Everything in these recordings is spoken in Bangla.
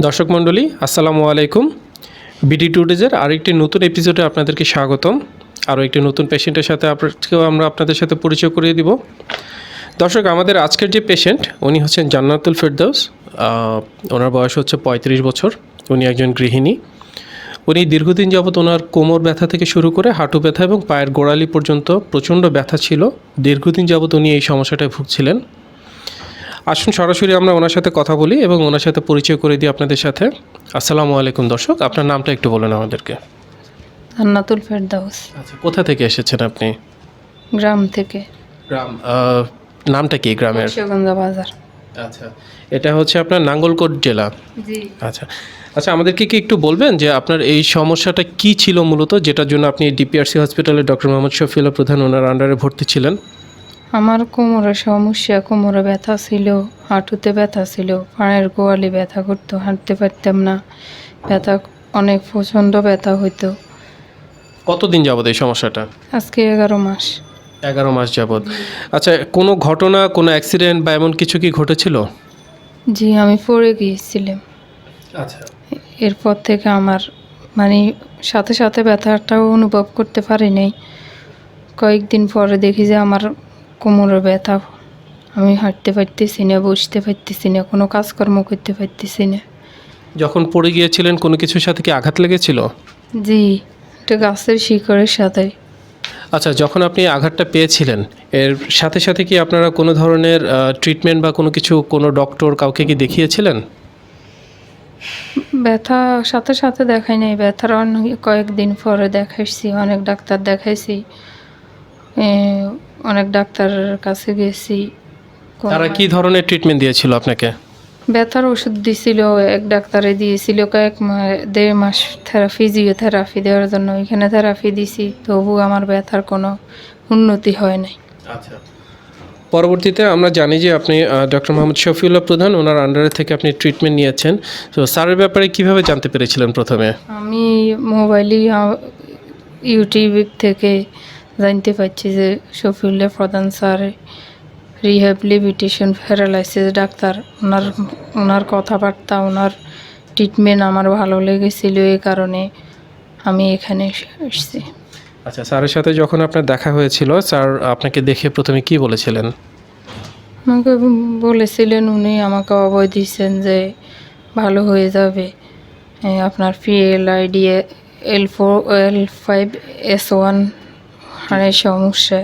দর্শক মণ্ডলী, আসসালামু আলাইকুম। বিডি টুডেজের আরেকটি নতুন এপিসোডে আপনাদেরকে স্বাগতম। আরও একটি নতুন পেশেন্টের সাথে আজকেও আমরা আপনাদের সাথে পরিচয় করিয়ে দিব। দর্শক, আমাদের আজকের যে পেশেন্ট উনি হচ্ছেন জান্নাতুল ফেরদৌস। ওনার বয়স হচ্ছে পঁয়ত্রিশ বছর। উনি একজন গৃহিণী। উনি দীর্ঘদিন যাবৎ ওনার কোমর ব্যথা থেকে শুরু করে হাঁটু ব্যথা এবং পায়ের গোড়ালি পর্যন্ত প্রচণ্ড ব্যথা ছিল। দীর্ঘদিন যাবৎ উনি এই সমস্যাটায় ভুগছিলেন। আসুন সরাসরি আমরা ওনার সাথে কথা বলি এবং ওনার সাথে পরিচয় করে দিই আপনাদের সাথে। আসসালামু আলাইকুম দর্শক আপনার নামটা একটু বলেন আমাদেরকে। জান্নাতুল ফেরদাউস। আচ্ছা কোথা থেকে এসেছেন আপনি? গ্রাম থেকে। গ্রাম নামটা কি গ্রামের? বাজার। আচ্ছা এটা হচ্ছে আপনার নাঙ্গলকোট জেলা? জি। আচ্ছা আচ্ছা আমাদেরকে কি একটু বলবেন যে আপনার এই সমস্যাটা কি ছিল মূলত যেটার জন্য আপনি ডিপিআরসি হসপিটালে ডক্টর মোহাম্মদ শফিউল্লাহ প্রধান ওনার আন্ডারে ভর্তি ছিলেন? আমার কোমরে সমস্যা কোমরে ব্যথা ছিল হাঁটুতে ব্যথা ছিল পায়ের গোয়ালি ব্যথা করতো হাঁটতে পারতাম না। ব্যথা অনেক প্রচণ্ড ব্যথা হইতো। কতদিন যাবত এই সমস্যাটা? আজকে এগারো মাস। এগারো মাস যাবত আচ্ছা কোনো ঘটনা কোনো অ্যাক্সিডেন্ট বা এমন কিছু কি ঘটেছিল? জি আমি পড়ে গিয়েছিলাম। আচ্ছা। এরপর থেকে আমার মানে সাথে সাথে ব্যথাটাও অনুভব করতে পারি নাই। কয়েকদিন পরে দেখি যে আমার কোমরে ব্যথা। আমি হাঁটতে পারতেছি না বসতে পারতেছি না কোনো কাজকর্ম করতে পারতেছি না। যখন পড়ে গিয়েছিলেন কোনো কিছুর সাথে কি আঘাত লেগেছিল? জি এটা গাছের শিকড়ের সাথে। আচ্ছা যখন আপনি আঘাতটা পেয়েছিলেন এর সাথে সাথে কি আপনারা কোনো ধরনের ট্রিটমেন্ট বা কোনো কিছু কোনো ডক্টর কাউকে কি দেখিয়েছিলেন? ব্যথা সাথে সাথে দেখাই নাই ব্যথার অনেক কয়েকদিন পরে দেখাইছি অনেক ডাক্তার দেখাইছি। অনেক ডাক্তারের কাছে গেছি তারা কি ধরনের ট্রিটমেন্ট দিয়েছিল আপনাকে? ব্যথার ওষুধ দিছিল এক ডাক্তারে দিয়েছিল কয়েক দেড় মাস থেরা ফিজিওথেরাপি দেওয়ার জন্য ওইখানে থেরাপি দিছি তবু আমার ব্যথার কোনো উন্নতি হয় নাই। আচ্ছা। পরবর্তীতে আমরা জানি যে আপনি ডক্টর মোহাম্মদ শফিউল্লাহ প্রধান ওনার আন্ডারে থেকে আপনি ট্রিটমেন্ট নিয়েছেন। তো স্যারের ব্যাপারে কীভাবে জানতে পেরেছিলেন প্রথমে? আমি মোবাইলে ইউটিউব থেকে জানতে পারছি যে Shafiullah Pradhan sir rehabilitation paralysis doctor. ওনার ওনার কথাবার্তা ওনার ট্রিটমেন্ট আমার ভালো লেগেছিল এই কারণে আমি এখানে এসেছি আচ্ছা স্যারের সাথে যখন আপনার দেখা হয়েছিল স্যার আপনাকে দেখে প্রথমে কি বলেছিলেন? আমাকে বলেছিলেন উনি আমাকে অবয় দিয়েছেন যে ভালো হয়ে যাবে। আপনার PL ID L four L five S one হাড়ের সমস্যা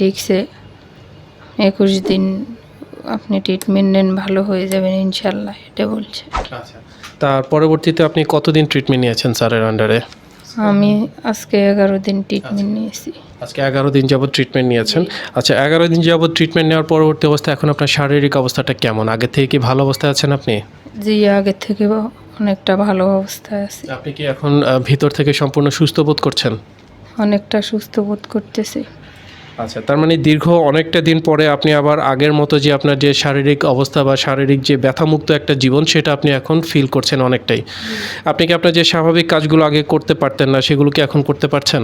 ডিক্সে। একুশ দিন আপনি ট্রিটমেন্ট নেন ভালো হয়ে যাবেন ইনশাল্লাহ এটা বলছে। আচ্ছা তার পরবর্তীতে আপনি কতদিন ট্রিটমেন্ট নিয়েছেন স্যারের আন্ডারে আমি আজকে এগারো দিন ট্রিটমেন্ট নিয়েছি। আজকে এগারো দিন যাবত ট্রিটমেন্ট নিয়েছেন। আচ্ছা এগারো দিন যাবত ট্রিটমেন্ট নেওয়ার পরবর্তী অবস্থায় এখন আপনার শারীরিক অবস্থাটা কেমন? আগে থেকে কি ভালো অবস্থায় আছেন আপনি? জি আগের থেকে অনেকটা ভালো অবস্থায় আছি। আপনি কি এখন ভিতর থেকে সম্পূর্ণ সুস্থ বোধ করছেন? অনেকটা সুস্থ বোধ করতেছি। আচ্ছা তার মানে দীর্ঘ অনেকটা দিন পরে আপনি আবার আগের মতো যে আপনার যে শারীরিক অবস্থা বা শারীরিক যে ব্যথামুক্ত একটা জীবন সেটা আপনি এখন ফিল করছেন অনেকটাই। আপনি কি আপনার যে স্বাভাবিক কাজগুলো আগে করতে পারতেন না সেগুলো কি এখন করতে পারছেন?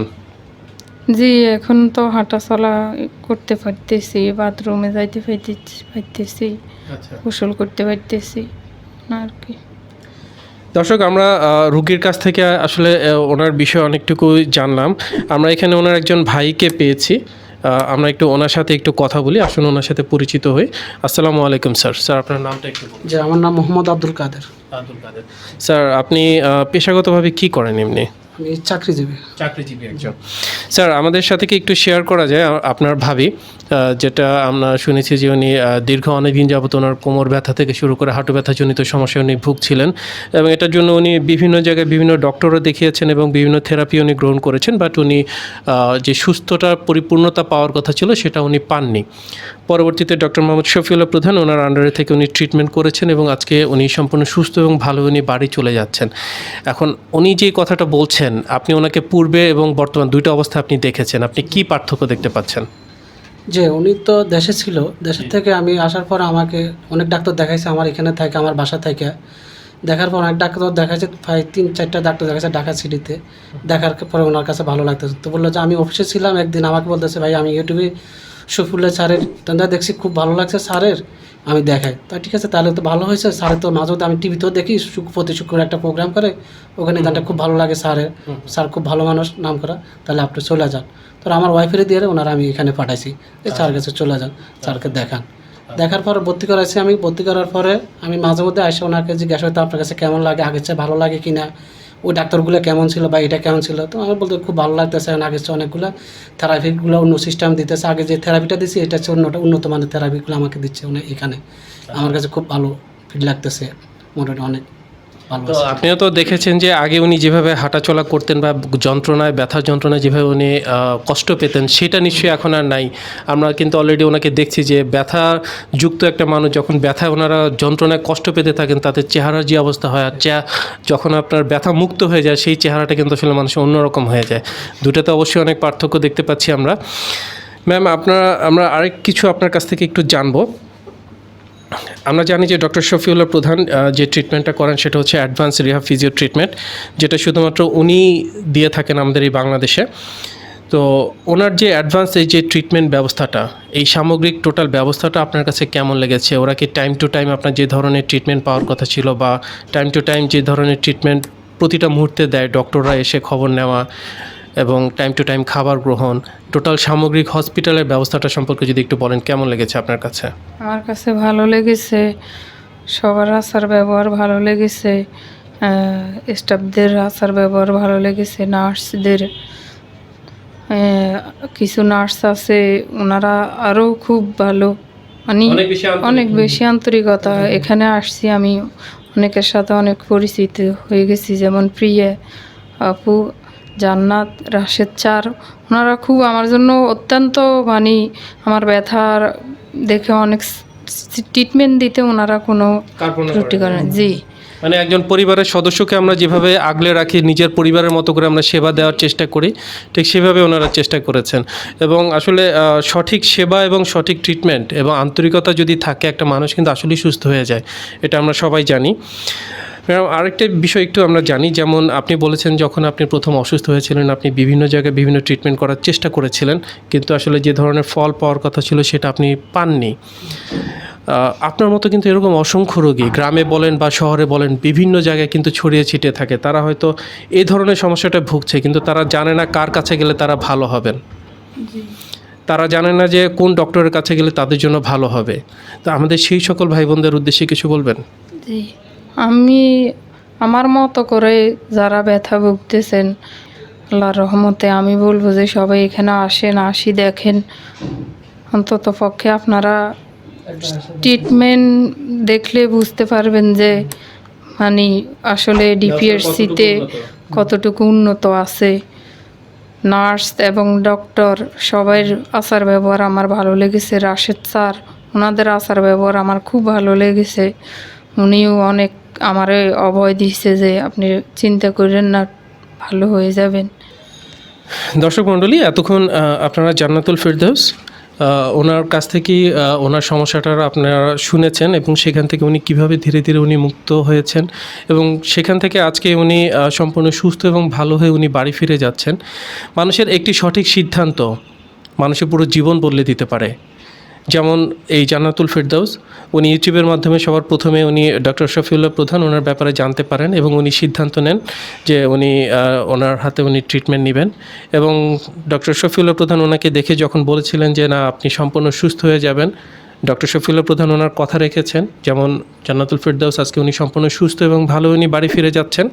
জি এখন তো হাঁটা চলা করতে পারতেছি বাথরুমে যাইতে পারতেছি পারতেছি আচ্ছা। গোসল করতে পারতেছি আর কি। দর্শক আমরা রুগীর কাছ থেকে আসলে ওনার বিষয়ে অনেকটুকু জানলাম। আমরা এখানে ওনার একজন ভাইকে পেয়েছি। আমরা একটু ওনার সাথে একটু কথা বলি। আসুন ওনার সাথে পরিচিত হই। আসসালামু আলাইকুম স্যার। স্যার আপনার নামটা একটু যে আমার নাম মোহাম্মদ আব্দুল কাদের। আব্দুল কাদের। স্যার আপনি পেশাগতভাবে কি করেন এমনি? আমি চাকরিজীবী। চাকরিজীবী একজন। স্যার আমাদের সাথে কি একটু শেয়ার করা যায়? আপনার ভাবি যেটা আমরা শুনেছি যে উনি দীর্ঘ অনেক দিন যাবত ওনার কোমর ব্যথা থেকে শুরু করে হাঁটু ব্যথাজনিত সমস্যা উনি ভুগছিলেন এবং এটার জন্য উনি বিভিন্ন জায়গায় বিভিন্ন ডক্টরও দেখিয়েছেন এবং বিভিন্ন থেরাপি উনি গ্রহণ করেছেন বাট উনি যে সুস্থতা পরিপূর্ণতা পাওয়ার কথা ছিল সেটা উনি পাননি। পরবর্তীতে ডক্টর মোহাম্মদ শফিউল্লাহ প্রধান ওনার আন্ডারে থেকে উনি ট্রিটমেন্ট করেছেন এবং আজকে উনি সম্পূর্ণ সুস্থ এবং ভালো উনি বাড়ি চলে যাচ্ছেন। এখন উনি যে কথাটা বলছেন আপনি ওনাকে পূর্বে এবং বর্তমান দুইটা অবস্থা আপনি দেখেছেন। আপনি কি পার্থক্য দেখতে পাচ্ছেন? যে উনি তো দেশে ছিল। দেশের থেকে আমি আসার পর আমাকে অনেক ডাক্তার দেখাইছে আমার এখানে থাকে আমার বাসা থেকে। দেখার পর অনেক ডাক্তার দেখাইছে প্রায় তিন চারটা ডাক্তার দেখাইছে ঢাকা সিটিতে। দেখার পরে ওনার কাছে ভালো লাগতেছে। তো বলল যে আমি অফিসে ছিলাম একদিন। আমাকে বলতেছে ভাই আমি ইউটিউবে শফিউল্লাহ স্যারের দাদা দেখছি খুব ভালো লাগছে স্যারের আমি দেখাই। তা ঠিক আছে তাহলে তো ভালো হয়েছে স্যারের তো মাঝে মধ্যে আমি টিভিতেও দেখি প্রতি শুক্রবার একটা প্রোগ্রাম করে ওখানে গানটা খুব ভালো লাগে স্যারের। স্যার খুব ভালো মানুষ নাম করা তাহলে আপনি চলে যান। তো আমার ওয়াইফের দিয়ে ওনারা আমি এখানে পাঠাইছি এই স্যার কাছে চলে যান স্যারকে দেখান। দেখার পরে ভর্তি করাইছি আমি। ভর্তি করার পরে আমি মাঝে মধ্যে আসে ওনাকে জিজ্ঞাসা করতাম আপনার কাছে কেমন লাগে? আগের চেয়ে ভালো লাগে কি না ওই ডাক্তারগুলো কেমন ছিল বা এটা কেমন ছিল? তো আমি বলতে খুব ভালো লাগতেছে আগের চেয়ে অনেকগুলো থেরাপিগুলো অন্য সিস্টেম দিতেছে। আগে যে থেরাপিটা দিচ্ছি এটা হচ্ছে অন্যটা উন্নত মানের থেরাপিগুলো আমাকে দিচ্ছে মানে এখানে। আমার কাছে খুব ভালো ফিল লাগতেছে মোটামুটি অনেক। আপনিও তো দেখেছেন যে আগে উনি যেভাবে হাঁটাচলা করতেন বা যন্ত্রণায় ব্যথা যন্ত্রণায় যেভাবে উনি কষ্ট পেতেন সেটা নিশ্চয়ই এখন আর নাই। আমরা কিন্তু অলরেডি ওনাকে দেখছি যে ব্যথা যুক্ত একটা মানুষ যখন ব্যথায় ওনারা যন্ত্রণায় কষ্ট পেতে থাকেন তাদের চেহারার যে অবস্থা হয় আর যখন আপনার ব্যথা মুক্ত হয়ে যায় সেই চেহারাটা কিন্তু আসলে মানুষের অন্যরকম হয়ে যায়। দুটাতে অবশ্যই অনেক পার্থক্য দেখতে পাচ্ছি আমরা। ম্যাম আপনারা আমরা আরেক কিছু আপনার কাছ থেকে একটু জানব। আমরা জানি যে ডক্টর শফিউল্লাহ প্রধান যে ট্রিটমেন্টটা করেন সেটা হচ্ছে অ্যাডভান্স রিহাব ফিজিও ট্রিটমেন্ট যেটা শুধুমাত্র উনি দিয়ে থাকেন আমাদের এই বাংলাদেশে। তো ওনার যে অ্যাডভান্স এই যে ট্রিটমেন্ট ব্যবস্থাটা, এই সামগ্রিক টোটাল ব্যবস্থাটা আপনার কাছে কেমন লেগেছে? ওরা কি টাইম টু টাইম আপনার যে ধরনের ট্রিটমেন্ট পাওয়ার কথা ছিল বা টাইম টু টাইম যে ধরনের ট্রিটমেন্ট প্রতিটা মুহূর্তে দেয় ডক্টররা এসে খবর নেওয়া এবং টাইম টু টাইম খাবার গ্রহণ টোটাল সামগ্রিক হসপিটালের ব্যবস্থাটা সম্পর্কে যদি একটু বলেন কেমন লেগেছে আপনার কাছে? আমার কাছে ভালো লেগেছে। সবার আচার ব্যবহার ভালো লেগেছে। স্টাফদের আচার ব্যবহার ভালো লেগেছে নার্সদের। কিছু নার্স আছে ওনারা আরও খুব ভালো। মানে অনেক বেশি আন্তরিকতা। এখানে আসছি আমি অনেকের সাথে অনেক পরিচিত হয়ে গেছি যেমন প্রিয়া আপু জান্নাত রাশেদ চার। ওনারা খুব আমার জন্য অত্যন্ত মানে। আমার ব্যথার দেখে অনেক ট্রিটমেন্ট দিতে ওনারা কোনো ত্রুটি করেন। জি। মানে একজন পরিবারের সদস্যকে আমরা যেভাবে আগলে রাখি নিজের পরিবারের মতো করে আমরা সেবা দেওয়ার চেষ্টা করি ঠিক সেভাবে ওনারা চেষ্টা করেছেন। এবং আসলে সঠিক সেবা এবং সঠিক ট্রিটমেন্ট এবং আন্তরিকতা যদি থাকে একটা মানুষ কিন্তু আসলেই সুস্থ হয়ে যায় এটা আমরা সবাই জানি। ম্যাডাম আরেকটা বিষয় একটু আমরা জানি যেমন আপনি বলেছেন যখন আপনি প্রথম অসুস্থ হয়েছিলেন আপনি বিভিন্ন জায়গায় বিভিন্ন ট্রিটমেন্ট করার চেষ্টা করেছিলেন কিন্তু আসলে যে ধরনের ফল পাওয়ার কথা ছিল সেটা আপনি পাননি। আপনার মতো কিন্তু এরকম অসংখ্য রোগী গ্রামে বলেন বা শহরে বলেন বিভিন্ন জায়গায় কিন্তু ছড়িয়ে ছিটিয়ে থাকে। তারা হয়তো এই ধরনের সমস্যাটা ভুগছে কিন্তু তারা জানে না কার কাছে গেলে তারা ভালো হবেন। তারা জানে না যে কোন ডক্টরের কাছে গেলে তাদের জন্য ভালো হবে। তো আমাদের সেই সকল ভাই বোনদের উদ্দেশ্যে কিছু বলবেন? জি। আমি আমার মতো করে যারা ব্যথা ভুগতেছেন, আল্লাহর রহমতে আমি বলব যে সবাই এখানে আসেন, আসি, দেখেন। অন্তত পক্ষে আপনারা ট্রিটমেন্ট দেখলে বুঝতে পারবেন যে মানে আসলে ডিপিএসসিতে কতটুকু উন্নত আছে। নার্স এবং ডক্টর সবাই আচার ব্যবহার আমার ভালো লেগেছে। রাশেদ স্যার, ওনাদের আচার ব্যবহার আমার খুব ভালো লেগেছে। উনিও অনেক আমারে অভয় দিচ্ছে যে আপনি চিন্তা করেন না, ভালো হয়ে যাবেন। দর্শক মণ্ডলী, এতক্ষণ আপনারা জান্নাতুল ফেরদৌস ওনার কাছ থেকে ওনার সমস্যাটার আপনারা শুনেছেন এবং সেখান থেকে উনি কীভাবে ধীরে ধীরে উনি মুক্ত হয়েছেন এবং সেখান থেকে আজকে উনি সম্পূর্ণ সুস্থ এবং ভালো হয়ে উনি বাড়ি ফিরে যাচ্ছেন। মানুষের একটি সঠিক সিদ্ধান্ত মানুষের পুরো জীবন বদলে দিতে পারে। যেমন এই জান্নাতুল ফিরদাউস, উনি ইউটিউবের মাধ্যমে সবার প্রথমে উনি ডক্টর শফিউল্লাহ প্রধান ওনার ব্যাপারে জানতে পারেন এবং উনি সিদ্ধান্ত নেন যে উনি ওনার হাতে উনি ট্রিটমেন্ট নেবেন এবং ডক্টর শফিউল্লাহ প্রধান ওনাকে দেখে যখন বলেছিলেন যে না, আপনি সম্পূর্ণ সুস্থ হয়ে যাবেন ডক্টর শফিউল্লাহ প্রধান ওনার কথা রেখেছেন, যেমন জান্নাতুল ফেরদৌস আজকে উনি সম্পূর্ণ সুস্থ এবং ভালো উনি বাড়ি ফিরে যাচ্ছেন।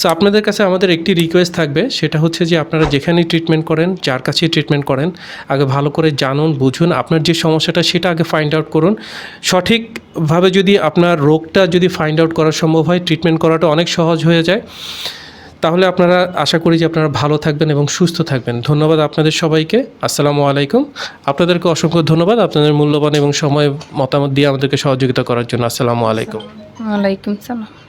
সো আপনাদের কাছে আমাদের একটি রিকোয়েস্ট থাকবে, সেটা হচ্ছে যে আপনারা যেখানেই ট্রিটমেন্ট করেন, যার কাছেই ট্রিটমেন্ট করেন, আগে ভালো করে জানুন, বুঝুন, আপনার যে সমস্যাটা সেটা আগে ফাইন্ড আউট করুন। সঠিকভাবে যদি আপনার রোগটা যদি ফাইন্ড আউট করা সম্ভব হয় ট্রিটমেন্ট করাটা অনেক সহজ হয়ে যায়। তাহলে আপনারা আশা করি যে আপনারা ভালো থাকবেন এবং সুস্থ থাকবেন। ধন্যবাদ আপনাদের সবাইকে। আসসালামু আলাইকুম। আপনাদেরকে অসংখ্য ধন্যবাদ। আপনাদের মূল্যবান এবং সময়, মতামত দিয়ে আমাদেরকে সহযোগিতা করার জন্য। আসসালামু আলাইকুম। ওয়ালাইকুম সালাম।